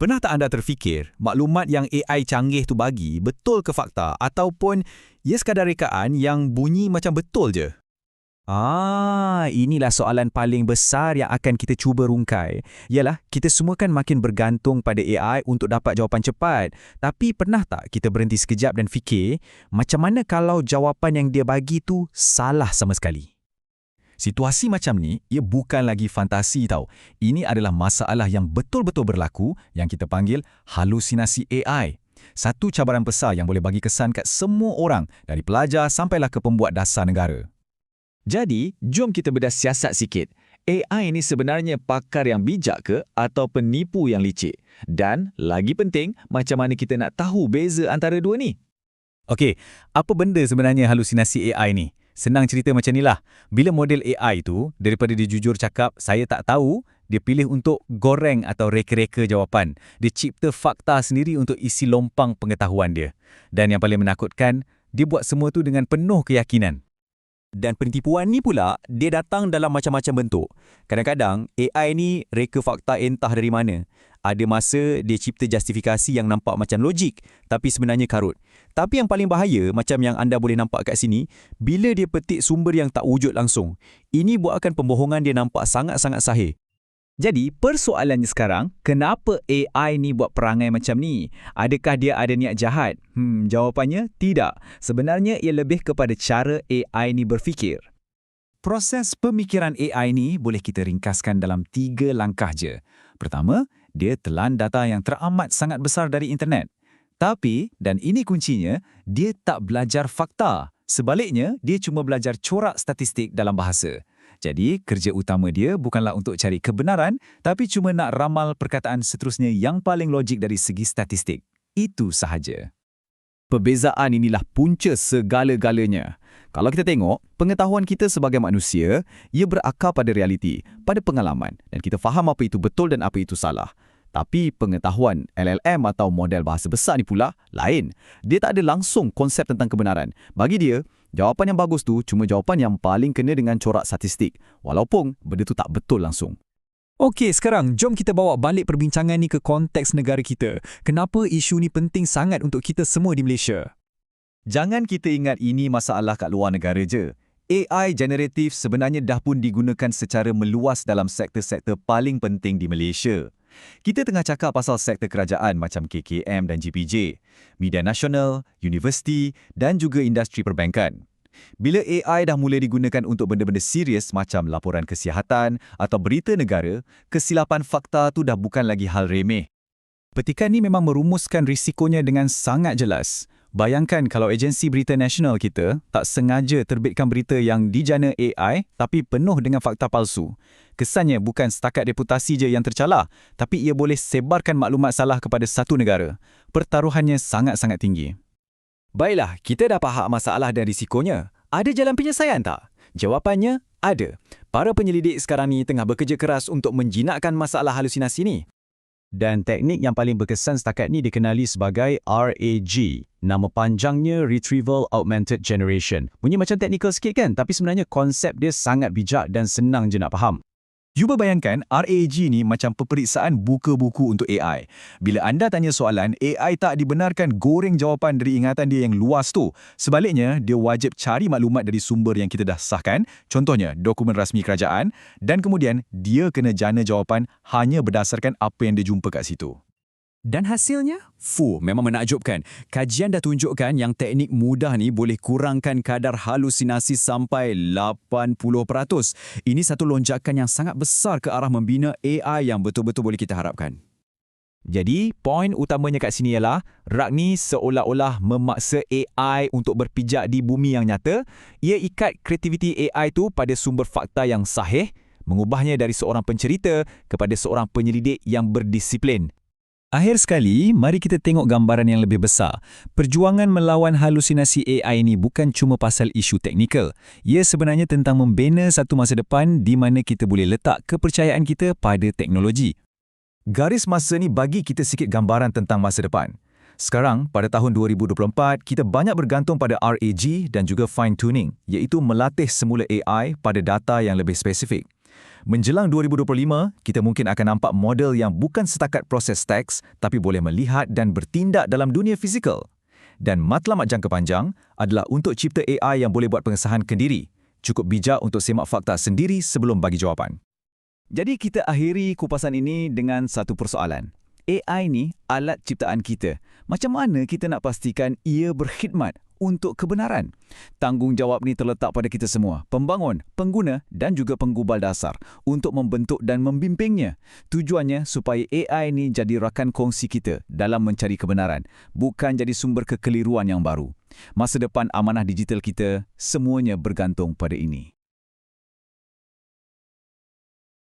Pernah tak anda terfikir maklumat yang AI canggih tu bagi betul ke fakta ataupun ia sekadar rekaan yang bunyi macam betul je? Ah, inilah soalan paling besar yang akan kita cuba rungkai. Yalah, kita semua kan makin bergantung pada AI untuk dapat jawapan cepat. Tapi pernah tak kita berhenti sekejap dan fikir, macam mana kalau jawapan yang dia bagi tu salah sama sekali? Situasi macam ni, ia bukan lagi fantasi tau. Ini adalah masalah yang betul-betul berlaku yang kita panggil halusinasi AI. Satu cabaran besar yang boleh bagi kesan kat semua orang dari pelajar sampailah ke pembuat dasar negara. Jadi, jom kita bedah siasat sikit. AI ini sebenarnya pakar yang bijak ke atau penipu yang licik? Dan, lagi penting, macam mana kita nak tahu beza antara dua ni? Okey, apa benda sebenarnya halusinasi AI ni? Senang cerita macam inilah. Bila model AI tu, daripada dia jujur cakap, saya tak tahu, dia pilih untuk goreng atau reka-reka jawapan. Dia cipta fakta sendiri untuk isi lompang pengetahuan dia. Dan yang paling menakutkan, dia buat semua tu dengan penuh keyakinan. Dan penipuan ni pula, dia datang dalam macam-macam bentuk. Kadang-kadang, AI ni reka fakta entah dari mana. Ada masa dia cipta justifikasi yang nampak macam logik, tapi sebenarnya karut. Tapi yang paling bahaya, macam yang anda boleh nampak kat sini, bila dia petik sumber yang tak wujud langsung. Ini buatkan pembohongan dia nampak sangat-sangat sahih. Jadi, persoalannya sekarang, kenapa AI ni buat perangai macam ni? Adakah dia ada niat jahat? Hmm, jawapannya tidak. Sebenarnya ia lebih kepada cara AI ni berfikir. Proses pemikiran AI ni boleh kita ringkaskan dalam tiga langkah je. Pertama, dia telan data yang teramat sangat besar dari internet. Tapi, dan ini kuncinya, dia tak belajar fakta. Sebaliknya, dia cuma belajar corak statistik dalam bahasa. Jadi, kerja utama dia bukanlah untuk cari kebenaran, tapi cuma nak ramal perkataan seterusnya yang paling logik dari segi statistik. Itu sahaja. Perbezaan inilah punca segala-galanya. Kalau kita tengok, pengetahuan kita sebagai manusia, ia berakar pada realiti, pada pengalaman, dan kita faham apa itu betul dan apa itu salah. Tapi pengetahuan LLM atau model bahasa besar ni pula lain. Dia tak ada langsung konsep tentang kebenaran. Bagi dia, jawapan yang bagus tu cuma jawapan yang paling kena dengan corak statistik. Walaupun benda tu tak betul langsung. Okey, sekarang jom kita bawa balik perbincangan ni ke konteks negara kita. Kenapa isu ni penting sangat untuk kita semua di Malaysia? Jangan kita ingat ini masalah kat luar negara je. AI generatif sebenarnya dah pun digunakan secara meluas dalam sektor-sektor paling penting di Malaysia. Kita tengah cakap pasal sektor kerajaan macam KKM dan GPJ, media nasional, universiti dan juga industri perbankan. Bila AI dah mula digunakan untuk benda-benda serius macam laporan kesihatan atau berita negara, kesilapan fakta tu dah bukan lagi hal remeh. Petikan ni memang merumuskan risikonya dengan sangat jelas. Bayangkan kalau agensi berita nasional kita tak sengaja terbitkan berita yang dijana AI tapi penuh dengan fakta palsu. Kesannya bukan setakat reputasi je yang tercalar, tapi ia boleh sebarkan maklumat salah kepada satu negara. Pertaruhannya sangat-sangat tinggi. Baiklah, kita dah faham masalah dan risikonya. Ada jalan penyelesaian tak? Jawapannya, ada. Para penyelidik sekarang ni tengah bekerja keras untuk menjinakkan masalah halusinasi ni. Dan teknik yang paling berkesan setakat ni dikenali sebagai RAG. Nama panjangnya Retrieval Augmented Generation. Bunyi macam teknikal sikit kan? Tapi sebenarnya konsep dia sangat bijak dan senang je nak faham. Cuba bayangkan RAG ni macam peperiksaan buka buku untuk AI. Bila anda tanya soalan, AI tak dibenarkan goreng jawapan dari ingatan dia yang luas tu. Sebaliknya, dia wajib cari maklumat dari sumber yang kita dah sahkan, contohnya dokumen rasmi kerajaan, dan kemudian dia kena jana jawapan hanya berdasarkan apa yang dia jumpa kat situ. Dan hasilnya? Fuh, memang menakjubkan. Kajian dah tunjukkan yang teknik mudah ni boleh kurangkan kadar halusinasi sampai 80%. Ini satu lonjakan yang sangat besar ke arah membina AI yang betul-betul boleh kita harapkan. Jadi, poin utamanya kat sini ialah rak ni seolah-olah memaksa AI untuk berpijak di bumi yang nyata. Ia ikat kreativiti AI tu pada sumber fakta yang sahih, mengubahnya dari seorang pencerita kepada seorang penyelidik yang berdisiplin. Akhir sekali, mari kita tengok gambaran yang lebih besar. Perjuangan melawan halusinasi AI ini bukan cuma pasal isu teknikal. Ia sebenarnya tentang membina satu masa depan di mana kita boleh letak kepercayaan kita pada teknologi. Garis masa ni bagi kita sikit gambaran tentang masa depan. Sekarang, pada tahun 2024, kita banyak bergantung pada RAG dan juga fine-tuning, iaitu melatih semula AI pada data yang lebih spesifik. Menjelang 2025, kita mungkin akan nampak model yang bukan setakat proses teks tapi boleh melihat dan bertindak dalam dunia fizikal. Dan matlamat jangka panjang adalah untuk cipta AI yang boleh buat pengesahan kendiri. Cukup bijak untuk semak fakta sendiri sebelum bagi jawapan. Jadi kita akhiri kupasan ini dengan satu persoalan. AI ni alat ciptaan kita. Macam mana kita nak pastikan ia berkhidmat untuk kebenaran? Tanggungjawab ni terletak pada kita semua, pembangun, pengguna dan juga penggubal dasar untuk membentuk dan membimbingnya. Tujuannya supaya AI ni jadi rakan kongsi kita dalam mencari kebenaran, bukan jadi sumber kekeliruan yang baru. Masa depan amanah digital kita semuanya bergantung pada ini.